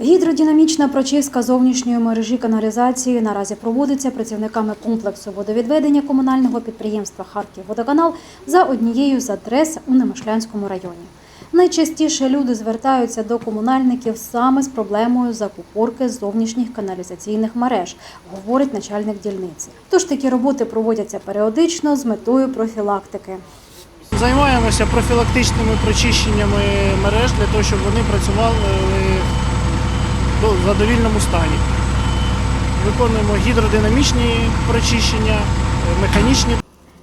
Гідродинамічна прочистка зовнішньої мережі каналізації наразі проводиться працівниками комплексу водовідведення комунального підприємства Харківводоканал за однією з адрес у Немишлянському районі. Найчастіше люди звертаються до комунальників саме з проблемою закупорки зовнішніх каналізаційних мереж, говорить начальник дільниці. Тож такі роботи проводяться періодично з метою профілактики. Займаємося профілактичними прочищеннями мереж для того, щоб вони працювали в задовільному стані. Виконуємо гідродинамічні прочищення, е, механічні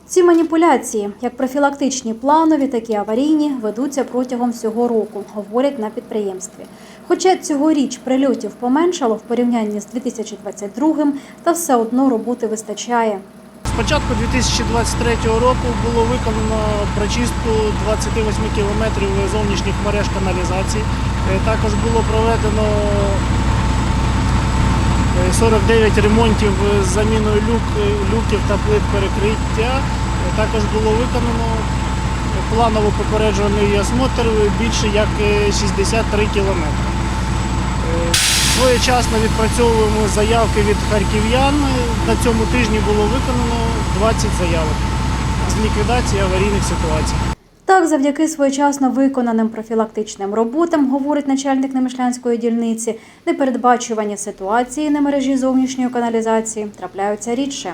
Ці маніпуляції, як профілактичні планові, так і аварійні, ведуться протягом всього року, говорять на підприємстві. Хоча цьогоріч прильотів поменшало в порівнянні з 2022, та все одно роботи вистачає. З початку 2023 року було виконано прочистку 28 кілометрів зовнішніх мереж каналізації. Е, Також було проведено 49 ремонтів з заміною люк, е, люків та плит перекриття. Е, Також було виконано планово попереджувальний осмотр більше як е, 63 кілометри. Е, Своєчасно відпрацьовуємо заявки від харків'ян. На цьому тижні було виконано 20 заявок з ліквідації аварійних ситуацій. Так, завдяки своєчасно виконаним профілактичним роботам, говорить начальник Немишлянської дільниці, непередбачувані ситуації на мережі зовнішньої каналізації трапляються рідше.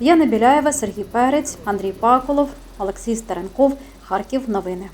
Яна Біляєва, Сергій Перець, Андрій Паколов, Олексій Старенков, Харків. Новини.